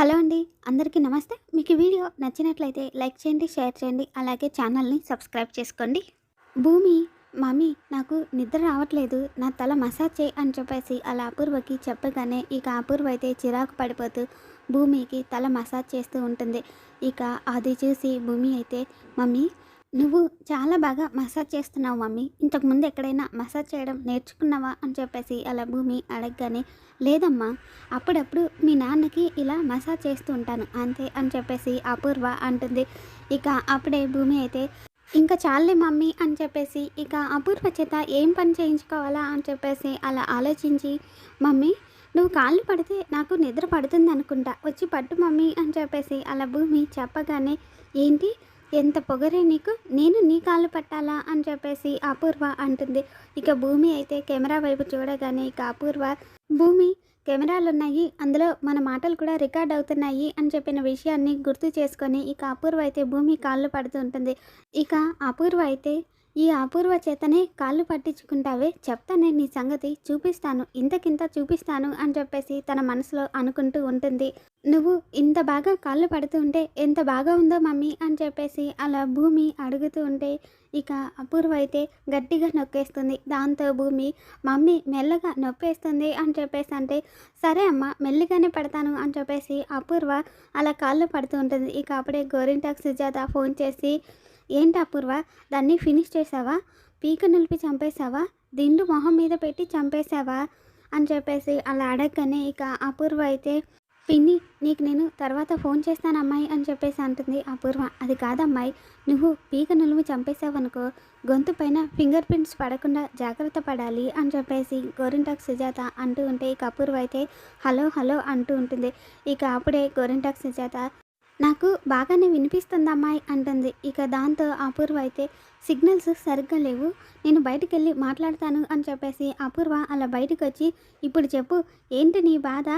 Hello అండి అందరికీ నమస్తే. మీకు వీడియో నచ్చినట్లయితే లైక్ చేయండి షేర్ చేయండి అలాగే ఛానల్ని సబ్స్క్రైబ్ చేసుకోండి. భూమి మమ్మీ నాకు నిద్ర రావట్లేదు నా తల మసాజ్ చేయి అని చెప్పేసి అలా అపూర్వకి చెప్పగానే ఇక అపూర్వ అయితే చిరాకు పడిపోతూ భూమికి తల మసాజ్ చేస్తూ ఉంటుంది. ఇక అది చూసి భూమి అయితే మమ్మీ నువ్వు చాలా బాగా మసాజ్ చేస్తున్నావు మమ్మీ. ఇంతకుముందు ఎక్కడైనా మసాజ్ చేయడం నేర్చుకున్నావా అని చెప్పేసి అలా భూమి అడగగానే లేదమ్మా. అప్పుడప్పుడు మీ నాన్నకి ఇలా మసాజ్ చేస్తూ ఉంటాను. అంతే అని చెప్పేసి అపూర్వ అంటుంది. ఇక అప్పుడే భూమి అయితే ఇంకా చాలే మమ్మీ అని చెప్పేసి ఇక అపూర్వ చేత ఏం పని చేయించుకోవాలా అని చెప్పేసి అలా ఆలోచించి మమ్మీ నువ్వు కాళ్ళు పడితే నాకు నిద్ర పడుతుంది అనుకుంటా. వచ్చి పట్టు మమ్మీ అని చెప్పేసి అలా భూమి చెప్పగానే ఏంటి? ఎంత పొగరే నీకు? నేను నీ కాళ్ళు పట్టాలా? అని చెప్పేసి అపూర్వ అంటుంది. ఇక భూమి అయితే కెమెరా వైపు చూడగానే ఇక అపూర్వ భూమి కెమెరాలు ఉన్నాయి అందులో మన మాటలు కూడా రికార్డ్ అవుతున్నాయి అని చెప్పిన విషయాన్ని గుర్తు చేసుకొని ఇక అపూర్వ అయితే భూమి కాళ్ళు పడుతూ ఉంటుంది. ఇక అపూర్వ అయితే ఈ అపూర్వ చేతనే కాళ్ళు పట్టించుకుంటావే చెప్తానే నీ సంగతి చూపిస్తాను ఇంతకింత చూపిస్తాను అని చెప్పేసి తన మనసులో అనుకుంటూ ఉంటుంది. నువ్వు ఇంత బాగా కాళ్ళు పడుతూ ఉంటే ఎంత బాగా ఉందో మమ్మీ అని చెప్పేసి అలా భూమి అడుగుతూ ఉంటే ఇక అపూర్వ అయితే గట్టిగా నొక్కేస్తుంది. దాంతో భూమి మమ్మీ మెల్లగా నొప్పేస్తుంది అని చెప్పేసి అంటే సరే అమ్మ మెల్లిగానే పడతాను అని చెప్పేసి అపూర్వ అలా కాళ్ళు పడుతూ ఉంటుంది. ఇక అప్పుడే గోరింటాక్ సుజాత ఫోన్ చేసి ఏంటి అపూర్వ? దాన్ని ఫినిష్ చేసావా? పీక నిలిపి చంపేశావా? దిండు మొహం మీద పెట్టి చంపేశావా? అని చెప్పేసి అలా అడగగానే ఇక అపూర్వ అయితే పిన్ని నీకు నేను తర్వాత ఫోన్ చేస్తాను అమ్మాయి అని చెప్పేసి అంటుంది అపూర్వ. అది కాదమ్మాయి నువ్వు పీక నులుము చంపేసావనుకో గొంతు పైన ఫింగర్ ప్రింట్స్ పడకుండా జాగ్రత్త పడాలి అని చెప్పేసి గోరింటాక్ సుజాత అంటూ ఉంటే ఇక అపూర్వ అయితే హలో హలో అంటూ ఉంటుంది. ఇక అప్పుడే గోరింటాక్ సుజాత నాకు బాగానే వినిపిస్తుంది అమ్మాయి అంటుంది. ఇక దాంతో అపూర్వ అయితే సిగ్నల్స్ సరిగ్గా లేవు. నేను బయటకు వెళ్ళి మాట్లాడతాను అని చెప్పేసి అపూర్వ అలా బయటకు వచ్చి ఇప్పుడు చెప్పు ఏంటి నీ బాధ?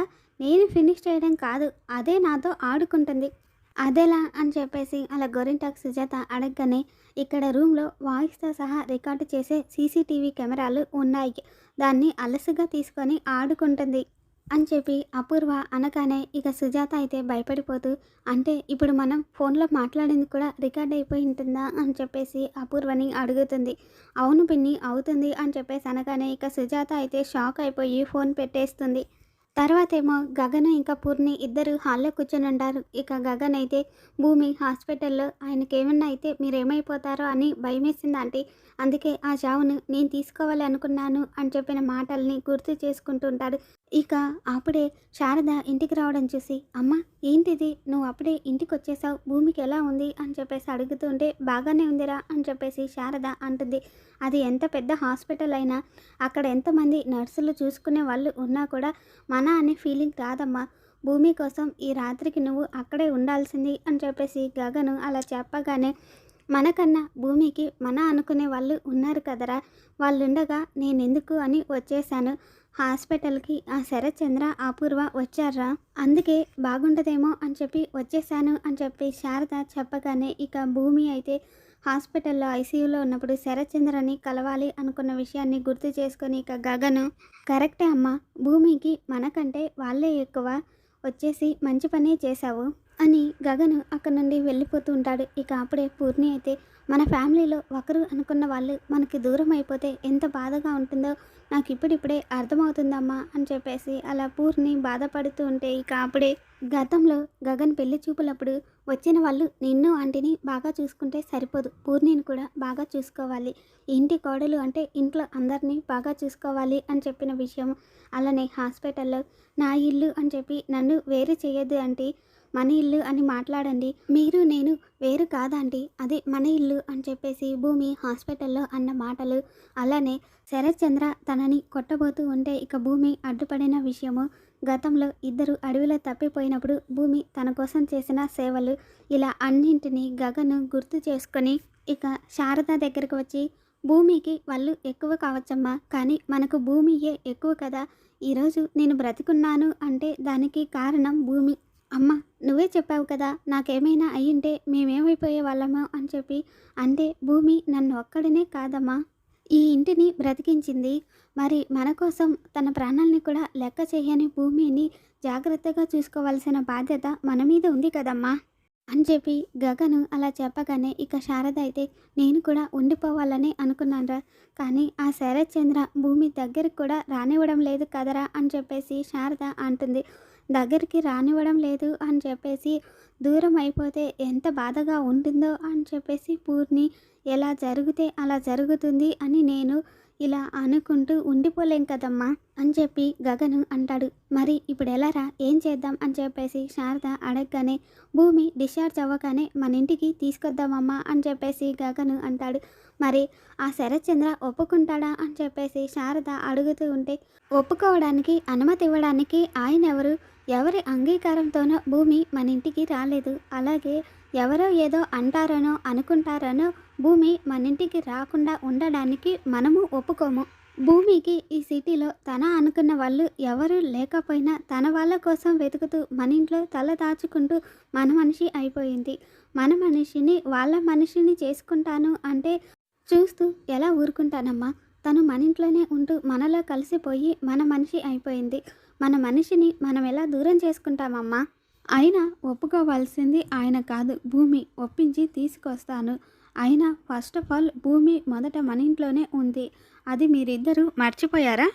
నేను ఫినిష్ చేయడం కాదు అదే నాతో ఆడుకుంటుంది. అదేలా? అని చెప్పేసి అలా గోరింటాక్ సుజాత అడగగానే ఇక్కడ రూమ్లో వాయిస్తో సహా రికార్డు చేసే సీసీటీవీ కెమెరాలు ఉన్నాయి. దాన్ని అలసుగా తీసుకొని ఆడుకుంటుంది. అని చెప్పి అపూర్వ అనగానే ఇక సుజాత అయితే భయపడిపోతూ అంటే ఇప్పుడు మనం ఫోన్లో మాట్లాడింది కూడా రికార్డ్ అయిపోయి ఉంటుందా? అని చెప్పేసి అపూర్వని అడుగుతుంది. అవును పిన్ని అవుతుంది అని చెప్పేసి అనగానే ఇక సుజాత అయితే షాక్ అయిపోయి ఫోన్ పెట్టేస్తుంది. తర్వాత ఏమో గగన్ ఇంకా పూర్ణి ఇద్దరు హాల్లో కూర్చొని ఉంటారు ఇక గగన్ అయితే భూమి హాస్పిటల్లో ఆయనకి ఏమన్నా అయితే మీరు ఏమైపోతారో అని భయమేసింది ఆంటీ. అందుకే ఆ చావును నేను తీసుకోవాలి అనుకున్నాను అని చెప్పిన మాటల్ని గుర్తు చేసుకుంటుంటాడు. ఇక అప్పుడే శారద ఇంటికి రావడం చూసి అమ్మ ఏంటిది? నువ్వు అప్పుడే ఇంటికి వచ్చేసావు భూమికి ఎలా ఉంది? అని చెప్పేసి అడుగుతుంటే బాగానే ఉందిరా అని చెప్పేసి శారద అంటుంది. అది ఎంత పెద్ద హాస్పిటల్ అయినా అక్కడ ఎంతమంది నర్సులు చూసుకునే వాళ్ళు ఉన్నా కూడా మన అనే ఫీలింగ్ రాదమ్మా. భూమి కోసం ఈ రాత్రికి నువ్వు అక్కడే ఉండాల్సింది అని చెప్పేసి గగను అలా చెప్పగానే మనకన్నా భూమికి మన అనుకునే వాళ్ళు ఉన్నారు కదరా. వాళ్ళుండగా నేనెందుకు అని వచ్చేసాను హాస్పిటల్కి ఆ శరత్చంద్ర అపూర్వ వచ్చారా? అందుకే బాగుండదేమో అని చెప్పి వచ్చేసాను అని చెప్పి శారద చెప్పగానే ఇక భూమి అయితే హాస్పిటల్లో ఐసీయూలో ఉన్నప్పుడు శరత్చంద్రని కలవాలి అనుకున్న విషయాన్ని గుర్తు చేసుకొని ఇక గగను కరెక్టే అమ్మ భూమికి మనకంటే వాళ్ళే ఎక్కువ వచ్చేసి మంచి పనే చేశావు. అని గగను అక్కడ నుండి వెళ్ళిపోతూ ఉంటాడు. ఇక అప్పుడే పూర్ణి అయితే మన ఫ్యామిలీలో ఒకరు అనుకున్న వాళ్ళు మనకి దూరం అయిపోతే ఎంత బాధగా ఉంటుందో నాకు ఇప్పుడిప్పుడే అర్థమవుతుందమ్మా అని చెప్పేసి అలా పూర్ణి బాధపడుతూ ఉంటే ఇక అప్పుడే గతంలో గగన్ పెళ్ళి చూపులప్పుడు వచ్చిన వాళ్ళు నిన్ను ఆంటీని బాగా చూసుకుంటే సరిపోదు. పూర్ణిని కూడా బాగా చూసుకోవాలి. ఇంటి కోడలు అంటే ఇంట్లో అందరినీ బాగా చూసుకోవాలి అని చెప్పిన విషయం అలానే హాస్పిటల్లో నా ఇల్లు అని చెప్పి నన్ను వేరు చేయొద్దు అంటే మన ఇల్లు అని మాట్లాడండి. మీరు నేను వేరు కాదండి. అదే మన ఇల్లు అని చెప్పేసి భూమి హాస్పిటల్లో అన్న మాటలు. అలానే శరత్చంద్ర తనని కొట్టబోతూ ఉంటే ఇక భూమి అడ్డుపడిన విషయము. గతంలో ఇద్దరు అడవిలో తప్పిపోయినప్పుడు భూమి తన కోసం చేసిన సేవలు. ఇలా అన్నింటినీ గగను గుర్తు చేసుకొని ఇక శారద దగ్గరకు వచ్చి భూమికి వాళ్ళు ఎక్కువ కావచ్చమ్మా. కానీ మనకు భూమియే ఎక్కువ కదా. ఈరోజు నేను బ్రతికున్నాను అంటే దానికి కారణం భూమి. అమ్మ నువ్వే చెప్పావు కదా నాకేమైనా అయ్యుంటే మేమేమైపోయే వాళ్ళమో అని చెప్పి అంటే భూమి నన్ను ఒక్కడనే కాదమ్మా. ఈ ఇంటిని బ్రతికించింది. మరి మన కోసం తన ప్రాణాలని కూడా లెక్క చేయని భూమిని జాగ్రత్తగా చూసుకోవాల్సిన బాధ్యత మన మీద ఉంది కదమ్మా అని చెప్పి గగను అలా చెప్పగానే ఇక శారద అయితే నేను కూడా ఉండిపోవాలని అనుకున్నానరా కానీ ఆ శరత్ చంద్ర భూమి దగ్గరకు కూడా రానివ్వడం లేదు కదరా అని చెప్పేసి శారద అంటుంది. దగ్గరికి రానివ్వడం లేదు అని చెప్పేసి దూరం అయిపోతే ఎంత బాధగా ఉంటుందో అని చెప్పేసి పూర్ణి ఎలా జరిగితే అలా జరుగుతుంది అని నేను ఇలా అనుకుంటూ ఉండిపోలేం కదమ్మా అని చెప్పి గగను అంటాడు. మరి ఇప్పుడు ఎలారా? ఏం చేద్దాం? అని చెప్పేసి శారద అడగగానే భూమి డిశ్చార్జ్ అవ్వగానే మన ఇంటికి తీసుకొద్దామమ్మా అని చెప్పేసి గగను అంటాడు. మరి ఆ శరత్చంద్ర ఒప్పుకుంటాడా? అని చెప్పేసి శారద అడుగుతూ ఉంటే ఒప్పుకోవడానికి అనుమతి ఇవ్వడానికి ఆయన ఎవరు? ఎవరి అంగీకారంతోనో భూమి మన ఇంటికి రాలేదు. అలాగే ఎవరో ఏదో అంటారనో అనుకుంటారనో భూమి మన ఇంటికి రాకుండా ఉండడానికి మనము ఒప్పుకోము. భూమికి ఈ సిటీలో తన అనుకున్న వాళ్ళు ఎవరు లేకపోయినా తన వాళ్ళ కోసం వెతుకుతూ మన ఇంట్లో తల దాచుకుంటూ మన మనిషి అయిపోయింది. మన మనిషిని వాళ్ళ మనిషిని చేసుకుంటాను అంటే చూస్తూ ఎలా ఊరుకుంటానమ్మా? తను మన ఇంట్లోనే ఉంటూ మనలో కలిసిపోయి మన మనిషి అయిపోయింది. మన మనిషిని మనం ఎలా దూరం చేసుకుంటామమ్మా? అయినా ఒప్పుకోవాల్సింది ఆయన కాదు. భూమి ఒప్పించి తీసుకొస్తాను. అయినా ఫస్ట్ ఆఫ్ ఆల్ భూమి మొదట మన ఇంట్లోనే ఉంది. అది మీరిద్దరూ మర్చిపోయారా?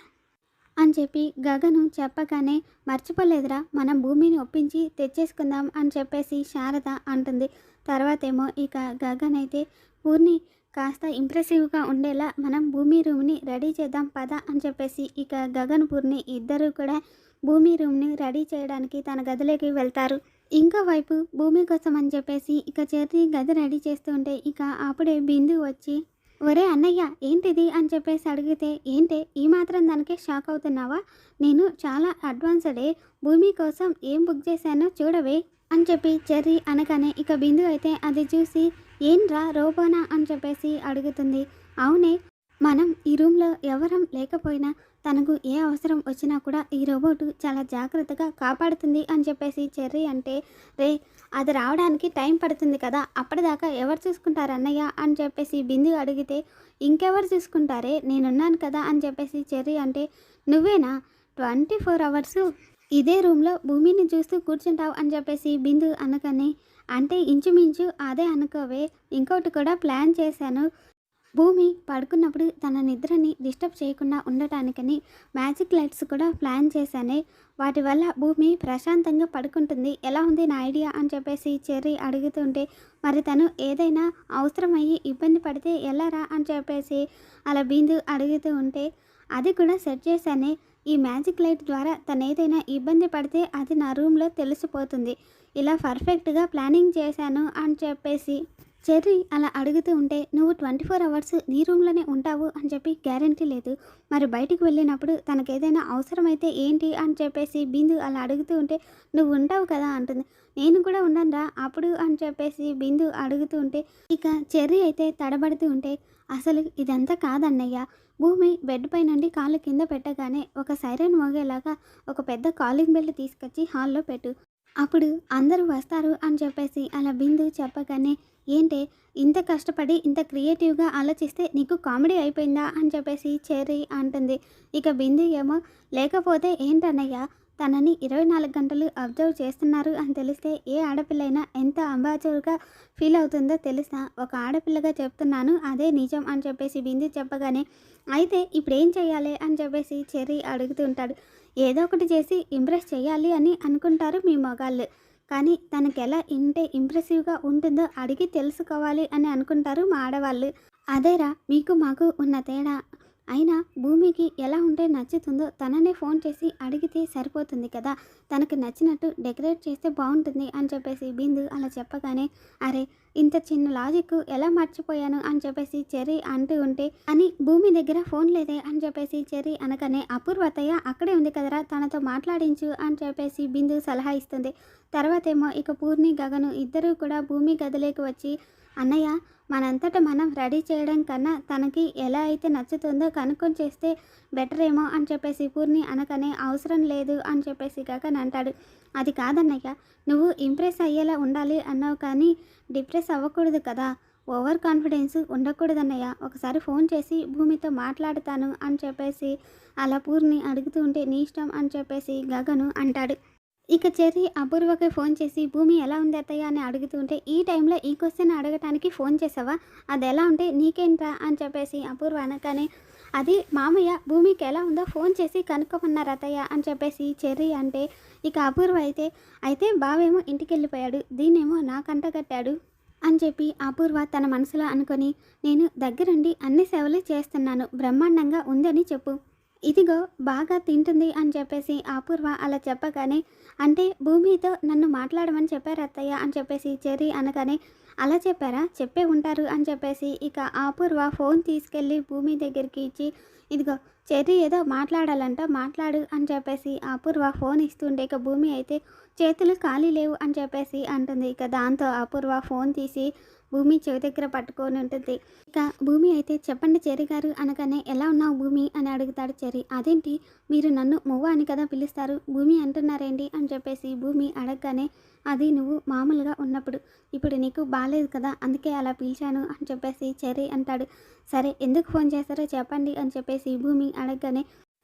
అని చెప్పి గగను చెప్పగానే మర్చిపోలేదురా. మనం భూమిని ఒప్పించి తెచ్చేసుకుందాం అని చెప్పేసి శారద అంటుంది. తర్వాతేమో ఇక గగన్ అయితే పూర్ణి కాస్త ఇంప్రెసివ్గా ఉండేలా మనం భూమి రూమ్ని రెడీ చేద్దాం పద అని చెప్పేసి ఇక గగన్ పూర్ణి ఇద్దరు కూడా భూమి రూమ్ని రెడీ చేయడానికి తన గదిలోకి వెళ్తారు. ఇంకో వైపు భూమి కోసం అని చెప్పేసి ఇక చెర్రీ గది రెడీ చేస్తుంటే ఇక అప్పుడే బిందు వచ్చి ఒరే అన్నయ్య ఏంటిది? అని చెప్పేసి అడిగితే ఏంటే ఈ మాత్రం దానికే షాక్ అవుతున్నావా? నేను చాలా అడ్వాన్స్డే భూమి కోసం ఏం బుక్ చేశానో చూడవే అని చెప్పి చెర్రీ అనగానే ఇక బిందు అయితే అది చూసి ఏంరా రోబోనా? అని చెప్పేసి అడుగుతుంది. అవునే మనం ఈ రూమ్లో ఎవరం లేకపోయినా తనకు ఏ అవసరం వచ్చినా కూడా ఈ రోబోట్ చాలా జాగ్రత్తగా కాపాడుతుంది అని చెప్పేసి చెర్రీ అంటే రే అది రావడానికి టైం పడుతుంది కదా అప్పటిదాకా ఎవరు చూసుకుంటారు అన్నయ్య? అని చెప్పేసి బిందు అడిగితే ఇంకెవరు చూసుకుంటారే? నేనున్నాను కదా అని చెప్పేసి చెర్రీ అంటే నువ్వేనా? ట్వంటీ ఫోర్ అవర్స్ ఇదే రూమ్లో భూమిని చూస్తూ కూర్చుంటావు అని చెప్పేసి బిందు అనకనే అంటే ఇంచుమించు అదే అనుకోవే ఇంకోటి కూడా ప్లాన్ చేశాను. భూమి పడుకున్నప్పుడు తన నిద్రని డిస్టర్బ్ చేయకుండా ఉండటానికని మ్యాజిక్ లైట్స్ కూడా ప్లాన్ చేశానే. వాటి వల్ల భూమి ప్రశాంతంగా పడుకుంటుంది. ఎలా ఉంది నా ఐడియా అని చెప్పేసి చెర్రీ అడుగుతుంటే మరి తను ఏదైనా అవసరమయ్యి ఇబ్బంది పడితే ఎలారా అని చెప్పేసి అలా బిందు అడుగుతూ ఉంటే అది కూడా సెట్ చేశానే. ఈ మ్యాజిక్ లైట్ ద్వారా తను ఏదైనా ఇబ్బంది పడితే అది నా రూమ్లో తెలిసిపోతుంది. ఇలా పర్ఫెక్ట్గా ప్లానింగ్ చేశాను అని చెప్పేసి చెర్రీ అలా అడుగుతూ ఉంటే నువ్వు ట్వంటీ ఫోర్ అవర్స్ నీ రూమ్లోనే ఉంటావు అని చెప్పి గ్యారంటీ లేదు. మరి బయటికి వెళ్ళినప్పుడు తనకు ఏదైనా అవసరమైతే ఏంటి అని చెప్పేసి బిందు అలా అడుగుతూ ఉంటే నువ్వు ఉంటావు కదా అంటుంది. నేను కూడా ఉండనురా అప్పుడు అని చెప్పేసి బిందు అడుగుతూ ఉంటే ఇక చెర్రీ అయితే తడబడుతూ ఉంటే అసలు ఇదంతా కాదన్నయ్య. భూమి బెడ్ పై నుండి కాళ్ళు కింద పెట్టగానే ఒక సైరన్ మోగేలాగా ఒక పెద్ద కాలింగ్ బెల్ తీసుకొచ్చి హాల్లో పెట్టు. అప్పుడు అందరూ వస్తారు అని చెప్పేసి అలా బిందు చెప్పగానే ఏంటే ఇంత కష్టపడి ఇంత క్రియేటివ్గా ఆలోచిస్తే నీకు కామెడీ అయిపోయిందా అని చెప్పేసి చెర్రీ అంటుంది. ఇక బిందు ఏమో లేకపోతే ఏంటన్నయ్యా తనని ఇరవై నాలుగు గంటలు అబ్జర్వ్ చేస్తున్నారు అని తెలిస్తే ఏ ఆడపిల్లైనా ఎంత అంబాజుగా ఫీల్ అవుతుందో తెలుసా? ఒక ఆడపిల్లగా చెప్తున్నాను అదే నిజం అని చెప్పేసి బిందు చెప్పగానే అయితే ఇప్పుడు ఏం చేయాలి అని చెప్పేసి చెర్రీ అడుగుతుంటాడు. ఏదో ఒకటి చేసి ఇంప్రెస్ చేయాలి అని అనుకుంటారు మీ మగాళ్ళు. కానీ తనకి ఎలా ఇంటే ఇంప్రెసివ్గా ఉంటుందో అడిగి తెలుసుకోవాలి అని అనుకుంటారు మా ఆడవాళ్ళు. అదేరా మీకు మాకు ఉన్న తేడా? అయినా భూమికి ఎలా ఉంటే నచ్చుతుందో తననే ఫోన్ చేసి అడిగితే సరిపోతుంది కదా. తనకు నచ్చినట్టు డెకరేట్ చేస్తే బాగుంటుంది అని చెప్పేసి బిందు అలా చెప్పగానే అరే ఇంత చిన్న లాజిక్ ఎలా మర్చిపోయాను? అని చెప్పేసి చెర్రీ అంటూ ఉంటే అని భూమి దగ్గర ఫోన్ లేదే? అని చెప్పేసి చెర్రీ అనగానే అపూర్వతయ్య అక్కడే ఉంది కదరా తనతో మాట్లాడించు అని చెప్పేసి బిందు సలహా ఇస్తుంది. తర్వాతేమో ఇక పూర్ణి గగను ఇద్దరూ కూడా భూమి గదిలోకి వచ్చి అన్నయ్య మనంతట మనం రెడీ చేయడం కన్నా తనకి ఎలా అయితే నచ్చుతుందో కనుక్కొని చేస్తే బెటర్ ఏమో అని చెప్పేసి పూర్ణి అనకనే అవసరం లేదు అని చెప్పేసి గగన్ అంటాడు. అది కాదన్నయ్య నువ్వు ఇంప్రెస్ అయ్యేలా ఉండాలి అన్నావు కానీ డిప్రెస్ అవ్వకూడదు కదా. ఓవర్ కాన్ఫిడెన్స్ ఉండకూడదన్నయ్య. ఒకసారి ఫోన్ చేసి భూమితో మాట్లాడతాను అని చెప్పేసి అలా పూర్ణి అడుగుతూ ఉంటే నీ ఇష్టం అని చెప్పేసి గగను అంటాడు. ఇక చెర్రీ అపూర్వకి ఫోన్ చేసి భూమి ఎలా ఉంది అత్తయ్య? అని అడుగుతుంటే ఈ టైంలో ఈ క్వశ్చన్ అడగటానికి ఫోన్ చేసావా? అది ఎలా ఉంటే నీకేంట్రా? అని చెప్పేసి అపూర్వ అనగానే అది మామయ్య భూమికి ఎలా ఉందో ఫోన్ చేసి కనుక్కోమన్నారు అత్తయ్య అని చెప్పేసి చెర్రీ అంటే ఇక అపూర్వ అయితే అయితే బావేమో ఇంటికి వెళ్ళిపోయాడు దీన్నేమో నాకంట కట్టాడు అని చెప్పి అపూర్వ తన మనసులో అనుకొని నేను దగ్గరుండి అన్ని సేవలు చేస్తున్నాను బ్రహ్మాండంగా ఉందని చెప్పు. ఇదిగో బాగా తింటుంది అని చెప్పేసి అపూర్వ అలా చెప్పగానే అంటే భూమితో నన్ను మాట్లాడమని చెప్పారు అత్తయ్య అని చెప్పేసి చెర్రీ అనగానే అలా చెప్పారా? చెప్పే ఉంటారు అని చెప్పేసి ఇక అపూర్వ ఫోన్ తీసుకెళ్ళి భూమి దగ్గరికి ఇచ్చి ఇదిగో చెర్రీ ఏదో మాట్లాడాలంట మాట్లాడు అని చెప్పేసి అపూర్వ ఫోన్ ఇస్తుంటే ఇక భూమి అయితే చేతులు ఖాళీ లేవు అని చెప్పేసి అంటుంది. ఇక దాంతో అపూర్వ ఫోన్ తీసి భూమి చెవి దగ్గర పట్టుకొని ఉంటుంది. ఇక భూమి అయితే చెప్పండి చెరి గారు అనగానే ఎలా ఉన్నావు భూమి? అని అడుగుతాడు చెరి అదేంటి? మీరు నన్ను మువ్వ అని కదా పిలుస్తారు. భూమి అంటున్నారేంటి? అని చెప్పేసి భూమి అడగగానే అది నువ్వు మామూలుగా ఉన్నప్పుడు. ఇప్పుడు నీకు బాగాలేదు కదా అందుకే అలా పిలిచాను అని చెప్పేసి చెర్రీ అంటాడు. సరే ఎందుకు ఫోన్ చేస్తారో చెప్పండి అని చెప్పేసి భూమి అడగగానే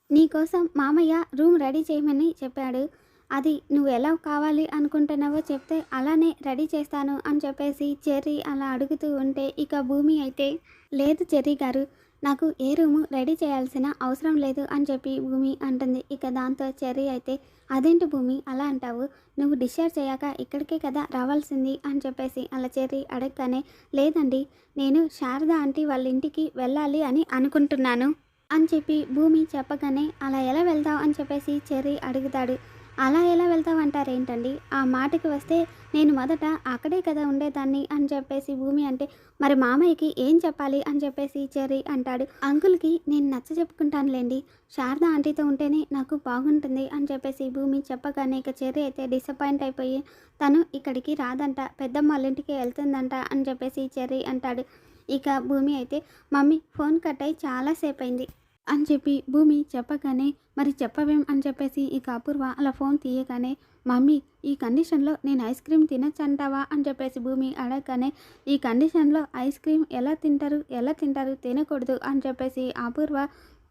నీకోసం మామయ్య రూమ్ రెడీ చేయమని చెప్పాడు. అది నువ్వు ఎలా కావాలి అనుకుంటున్నావో చెప్తే అలానే రెడీ చేస్తాను అని చెప్పేసి చెర్రీ అలా అడుగుతూ ఉంటే ఇక భూమి అయితే లేదు చెర్రీ గారు నాకు ఏ రూము రెడీ చేయాల్సిన అవసరం లేదు అని చెప్పి భూమి అంటుంది. ఇక దాంతో చెర్రీ అయితే అదేంటి భూమి? అలా అంటావు. నువ్వు డిశ్చార్జ్ అయ్యాక ఇక్కడికే కదా రావాల్సింది అని చెప్పేసి అలా చెర్రీ అడగగానే లేదండి నేను శారద ఆంటీ వాళ్ళ ఇంటికి వెళ్ళాలి అని అనుకుంటున్నాను అని చెప్పి భూమి చెప్పగానే అలా ఎలా వెళ్తావు? అని చెప్పేసి చెర్రీ అడుగుతాడు. అలా ఎలా వెళ్తావంటారేంటండి? ఆ మాటకి వస్తే నేను మొదట అక్కడే కదా ఉండేదాన్ని అని చెప్పేసి భూమి అంటే మరి మామయ్యకి ఏం చెప్పాలి అని చెప్పేసి చెర్రీ అంటాడు. అంకుల్కి నేను నచ్చ చెప్పుకుంటానులేండి. శారద ఆంటీతో ఉంటేనే నాకు బాగుంటుంది అని చెప్పేసి భూమి చెప్పగానే ఇక చెర్రీ అయితే డిసప్పాయింట్ అయిపోయి తను ఇక్కడికి రాదంట పెద్దమ్మ వాళ్ళ ఇంటికి వెళ్తుందంట అని చెప్పేసి చెర్రీ అంటాడు. ఇక భూమి అయితే మమ్మీ ఫోన్ కట్ అయి చాలాసేపు అయింది అని చెప్పి భూమి చెప్పగానే మరి చెప్పవేం? అని చెప్పేసి ఇక అపూర్వ అలా ఫోన్ తీయగానే మమ్మీ ఈ కండిషన్లో నేను ఐస్ క్రీమ్ తినచ్చంటావా? అని చెప్పేసి భూమి అడగగానే ఈ కండిషన్లో ఐస్ క్రీమ్ ఎలా తింటారు? ఎలా తింటారు? తినకూడదు? అని చెప్పేసి అపూర్వ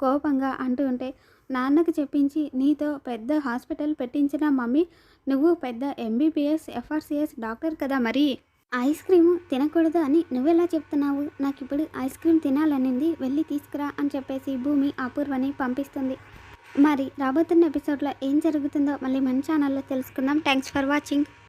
కోపంగా అంటూ ఉంటే నాన్నకు చెప్పించి నీతో పెద్ద హాస్పిటల్ పెట్టించిన మమ్మీ నువ్వు పెద్ద ఎంబీబీఎస్ ఎఫ్ఆర్సిఎస్ డాక్టర్ కదా మరి? ఐస్ క్రీము తినకూడదు అని నువ్వెలా చెప్తున్నావు? నాకు ఇప్పుడు ఐస్ క్రీమ్ తినాలనింది వెళ్ళి తీసుకురా అని చెప్పేసి భూమి అపూర్వని పంపిస్తుంది. మరి రాబోతున్న ఎపిసోడ్లో ఏం జరుగుతుందో మళ్ళీ మన ఛానల్లో తెలుసుకుందాం. Thanks for watching